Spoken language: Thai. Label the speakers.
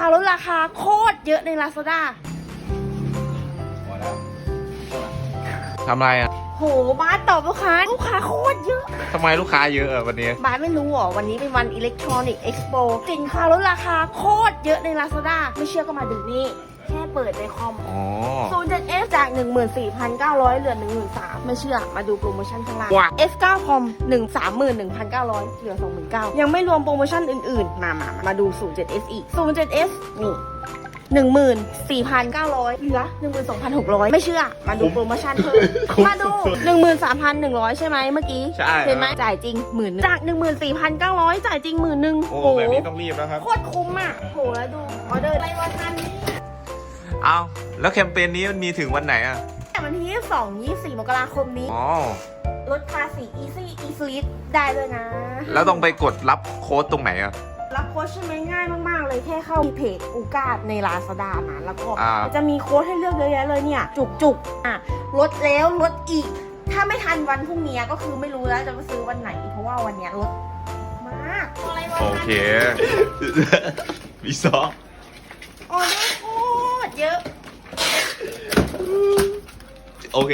Speaker 1: ค้าลดราคาโคตรเยอะใน Lazada
Speaker 2: ทำไรอะ
Speaker 1: โหบาสตอบลูกค้าลูกค้าโคตรเยอะ
Speaker 2: ทำไมลูกค้าเยอะอะวันนี้
Speaker 1: บาสไม่รู้เหรอ วันนี้เป็นวันอิเล็กทรอนิกส์เอ็กซ์โปสินค้าลดราคาโคตรเยอะใน Lazada ไม่เชื่อก็มาดูนี่ แค่เปิดในคอม
Speaker 2: อ๋อ
Speaker 1: 07 F จาก 14,900 เหลือ 13,000ไม่เชื่อ มาดูโปรโมชั่นข้างล่าง
Speaker 2: ว้า
Speaker 1: F9 Pom 131,900 เหลือ 29,000ยังไม่รวมโปรโมชั่นอื่นๆ มามามามาดู 07 S อีก 07 S นี่14,900เหลือ12,600ไม่เชื่อ มาดูโปรโมชั่นเพิ่ม
Speaker 2: คุ้ม
Speaker 1: มาดู13,100ใช่ไหมเมื่อกี้
Speaker 2: ใช่
Speaker 1: เห็นไหมจ่ายจริงหมื่นจาก14,900จ่ายจริงหมื่นหนึ่ง
Speaker 2: โอ้ แบบนี้ต้องรีบแล้วครับ
Speaker 1: โคตรคุ้มอะโหแล้วดูออเดอร์ในวันทันนี้
Speaker 2: เอาแล้วแคมเปญนี้มันมีถึงวันไหนอะ
Speaker 1: แต่วันที่22 24มกราคมนี้
Speaker 2: อ๋อ
Speaker 1: ลดภาษี Easy Easy ได้เลยนะ
Speaker 2: แล้วต้องไปกดรับโค้ดตรงไหนอะ
Speaker 1: รับโค้ดใช่ไหมง่ายมากๆ เลยแค่เข้าเพจอูกาดในลาซาด้ามาแล้วก็
Speaker 2: อ่า
Speaker 1: มันจะมีโค้ดให้เลือกเยอะแยะเลยเนี่ยจุกจุกๆ อะลดแล้วลดอีก ถ้าไม่ทันวันพรุ่งนี้ก็คือไม่รู้แล้วจะไปซื้อวันไหน เพราะว่าวันเนี้ยลดมากอะไรวะ
Speaker 2: โอเค วิซอ
Speaker 1: ออเดอร์โคตร เยอะ
Speaker 2: โอเค